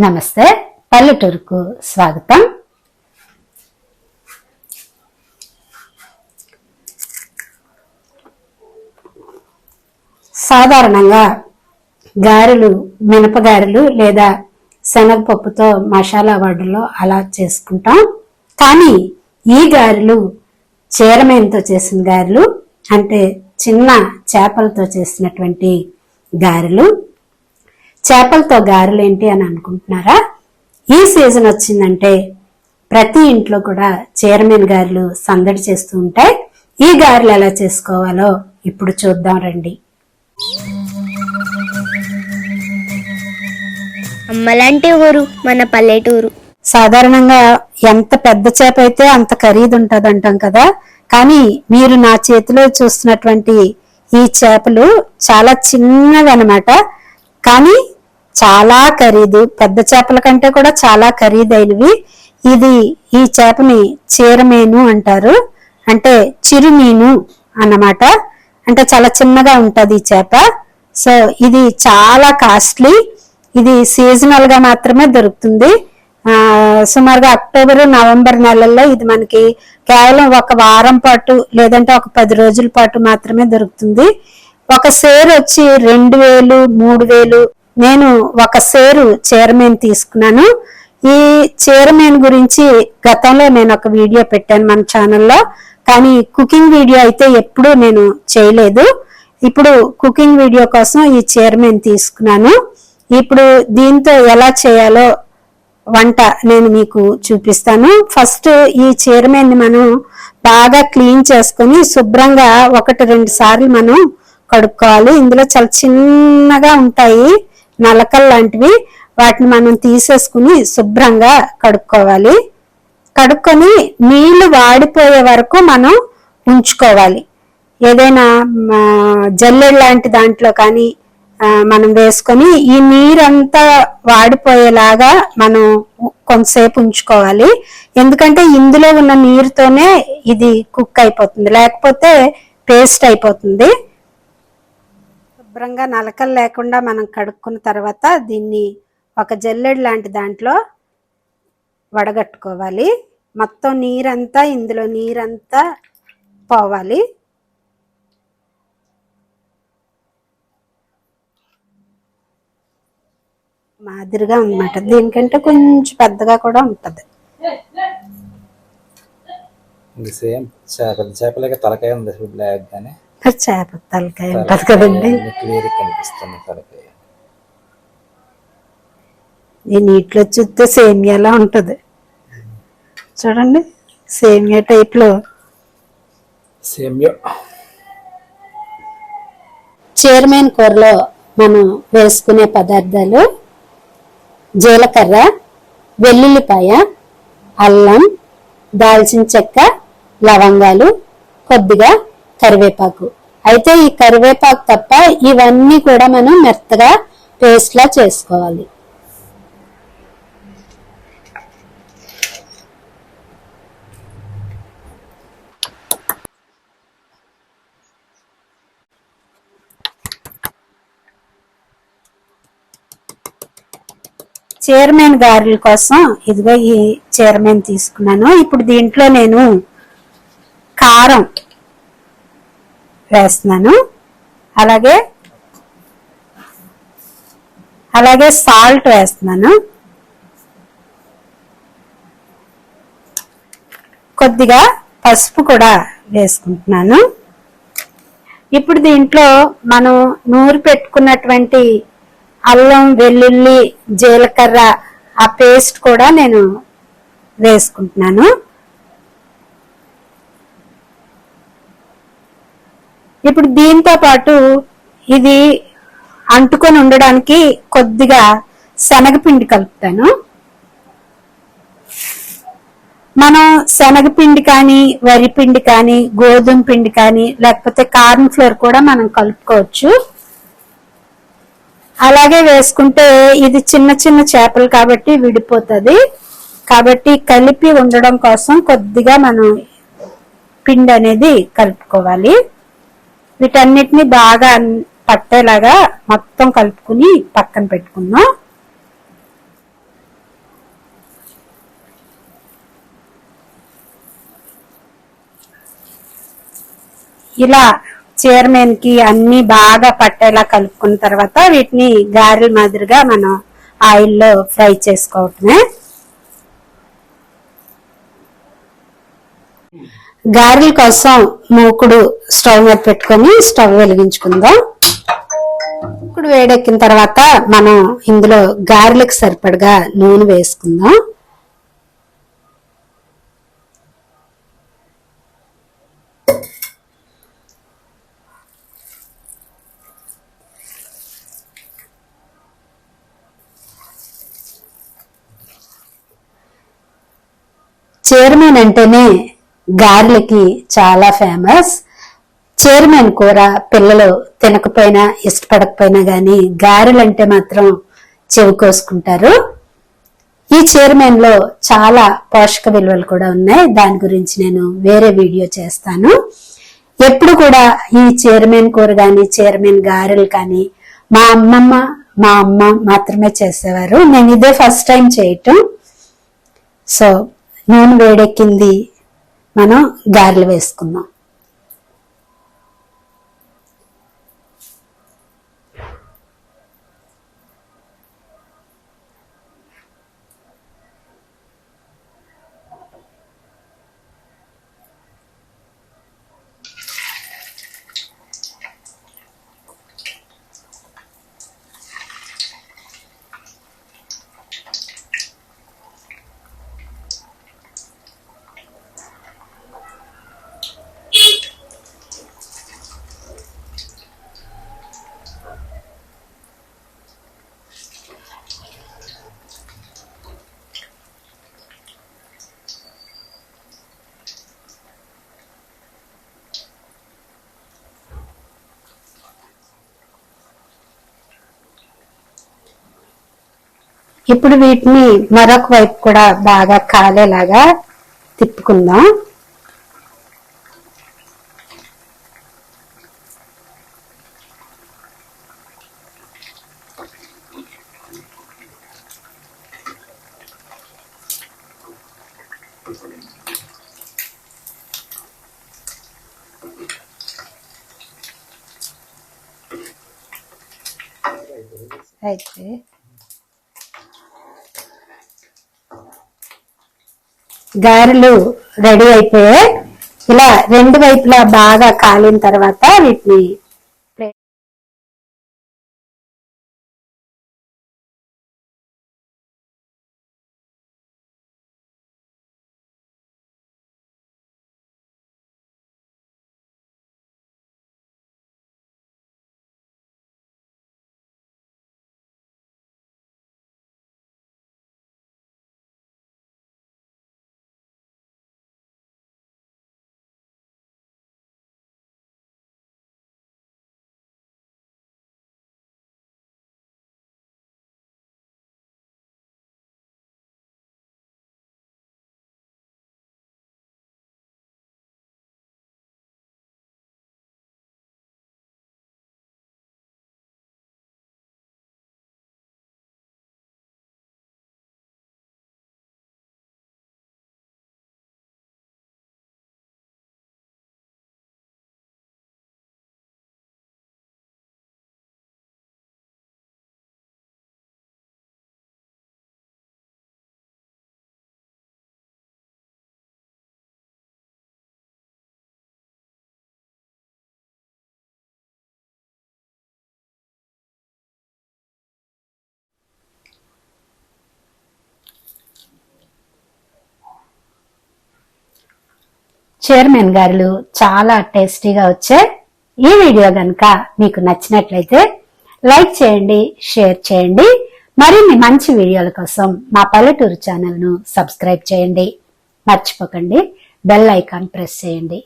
నమస్తే పల్లెటూరుకు స్వాగతం. సాధారణంగా గారెలు మినపగారెలు లేదా శనగపప్పుతో మసాలా వడలో అలా చేసుకుంటాం. కానీ ఈ గారెలు చీరమేనతో చేసిన గారెలు అంటే చిన్న చేపలతో చేసినటువంటి గారెలు చేపలతో గారెలు ఏంటి అని అనుకుంటున్నారా? ఈ సీజన్ వచ్చిందంటే ప్రతి ఇంట్లో కూడా చీరమీన గారెలు సందడి చేస్తూ ఉంటాయి. ఈ గారెలు ఎలా చేసుకోవాలో ఇప్పుడు చూద్దాం రండి. అమ్మలాంటి ఊరు మన పల్లెటూరు. సాధారణంగా ఎంత పెద్ద చేప అయితే అంత ఖరీదు ఉంటది అంటాం కదా. కానీ మీరు నా చేతిలో చూస్తున్నటువంటి ఈ చేపలు చాలా చిన్నవి అనమాట కానీ చాలా ఖరీదు. పెద్ద చేపల కంటే కూడా చాలా ఖరీదైనవి. ఇది ఈ చేపని చీరమేను అంటారు. అంటే చిరుమీను అన్నమాట. అంటే చాలా చిన్నగా ఉంటుంది ఈ చేప. సో ఇది చాలా కాస్ట్లీ. ఇది సీజనల్గా మాత్రమే దొరుకుతుంది. ఆ సుమారుగా అక్టోబర్ నవంబర్ నెలల్లో ఇది మనకి కేవలం ఒక వారం పాటు లేదంటే ఒక పది రోజుల పాటు మాత్రమే దొరుకుతుంది. ఒక సేర్ వచ్చి రెండు వేలు మూడు వేలు నేను ఒక సేరు చైర్మన్ తీసుకున్నాను. ఈ చైర్మన్ గురించి గతంలో నేను ఒక వీడియో పెట్టాను మన ఛానల్లో. కానీ కుకింగ్ వీడియో అయితే ఎప్పుడూ నేను చేయలేదు. ఇప్పుడు కుకింగ్ వీడియో కోసం ఈ చైర్మన్ తీసుకున్నాను. ఇప్పుడు దీంతో ఎలా చేయాలో వంట నేను మీకు చూపిస్తాను. ఫస్ట్ ఈ చైర్మన్ని మనం బాగా క్లీన్ చేసుకొని శుభ్రంగా ఒకటి రెండు సార్లు మనం కడుక్కోవాలి. ఇందులో చాలా చిన్నగా ఉంటాయి. నలకలు లాంటివి వాటిని మనం తీసేసుకుని శుభ్రంగా కడుక్కోవాలి. కడుక్కొని నీళ్ళు వాడిపోయే వరకు మనం ఉంచుకోవాలి. ఏదైనా జల్లెడ్ లాంటి దాంట్లో కానీ మనం వేసుకొని ఈ నీరంతా వాడిపోయేలాగా మనం కొంతసేపు ఉంచుకోవాలి. ఎందుకంటే ఇందులో ఉన్న నీరుతోనే ఇది కుక్ అయిపోతుంది. లేకపోతే పేస్ట్ అయిపోతుంది. శుభ్రంగా నలకలు లేకుండా మనం కడుక్కున్న తర్వాత దీన్ని ఒక జల్లెడు లాంటి దాంట్లో వడగట్టుకోవాలి. మొత్తం నీరంతా ఇందులో నీరంతా పోవాలి. మాదిరిగా ఉందన్నమాట దీనికంటే కొంచెం పెద్దగా కూడా ఉంటుంది. సేమ్. చేపలు చేపలకి తలకాయ ఉంది బ్లాక్ గానే. మరి చేప తలకాయ ఉంటది కదండి ఈ నీటిలో చూస్తే సేమియాలా ఉంటది. చూడండి సేమియా టైప్లో. సేమ్ చైర్మన్ కూరలో మనం వేసుకునే పదార్థాలు జీలకర్ర వెల్లుల్లిపాయ అల్లం దాల్చిన చెక్క లవంగాలు కొద్దిగా కరివేపాకు. అయితే ఈ కరివేపాకు తప్ప ఇవన్నీ కూడా మనం మెత్తగా పేస్ట్ లా చేసుకోవాలి. చైర్మన్ గారెల కోసం ఇదిగో ఈ చైర్మన్ తీసుకున్నాను. ఇప్పుడు దీంట్లో నేను కారం వేస్తున్నాను. అలాగే అలాగే సాల్ట్ వేస్తున్నాను. కొద్దిగా పసుపు కూడా వేసుకుంటున్నాను. ఇప్పుడు దీంట్లో మనం నూరు పెట్టుకున్నటువంటి అల్లం వెల్లుల్లి జీలకర్ర ఆ పేస్ట్ కూడా నేను వేసుకుంటున్నాను. ఇప్పుడు దీంతో పాటు ఇది అంటుకొని ఉండడానికి కొద్దిగా శనగపిండి కలుపుతాను. మనం శనగపిండి కానీ వరిపిండి కానీ గోధుమ పిండి కానీ లేకపోతే కార్న్ ఫ్లోర్ కూడా మనం కలుపుకోవచ్చు. అలాగే వేసుకుంటే ఇది చిన్న చిన్న చేపలు కాబట్టి విడిపోతుంది. కాబట్టి కలిపి ఉండడం కోసం కొద్దిగా మనం పిండి అనేది కలుపుకోవాలి. వీటన్నిటిని బాగా పట్టేలాగా మొత్తం కలుపుకుని పక్కన పెట్టుకుందాం. ఇలా చీరమెన్కి అన్ని బాగా పట్టేలా కలుపుకున్న తర్వాత వీటిని గారెల మాదిరిగా మనం ఆయిల్లో ఫ్రై చేసుకోవటమే. గారెల కోసం మూకుడు స్టవ్ మీద పెట్టుకొని స్టవ్ వెలిగించుకుందాం. మూకుడు వేడెక్కిన తర్వాత మనం ఇందులో గారెలకు సరిపడగా నూనె వేసుకుందాం. చైర్మన్ గారెలకి చాలా ఫేమస్ చైర్మన్ కూర పిల్లలు తినకపోయినా ఇష్టపడకపోయినా కానీ గారెలంటే మాత్రం చెవి కోసుకుంటారు. ఈ చైర్మన్లో చాలా పోషక విలువలు కూడా ఉన్నాయి. దాని గురించి నేను వేరే వీడియో చేస్తాను. ఎప్పుడు కూడా ఈ చైర్మన్ కూర కానీ చైర్మన్ గారెలు కానీ మా అమ్మమ్మ మా అమ్మ మాత్రమే చేసేవారు. నేను ఇదే ఫస్ట్ టైం చేయటం. సో నూనె వేడెక్కింది. మనం గారెలు వేసుకుందాం. ఇప్పుడు వీటిని మరొక వైపు కూడా బాగా కాలేలాగా తిప్పుకుందాం. అయితే గారెలు రెడీ అయిపోయాయి. ఇలా రెండు వైపులా బాగా కాలిన తర్వాత వీటిని చైర్మన్ గారులు చాలా టేస్టీగా వచ్చాయి ఈ వీడియో కనుక మీకు నచ్చినట్లయితే లైక్ చేయండి షేర్ చేయండి. మరిన్ని మంచి వీడియోల కోసం మా పల్లెటూరు ఛానల్ను సబ్స్క్రైబ్ చేయండి. మర్చిపోకండి. బెల్ ఐకాన్ ప్రెస్ చేయండి.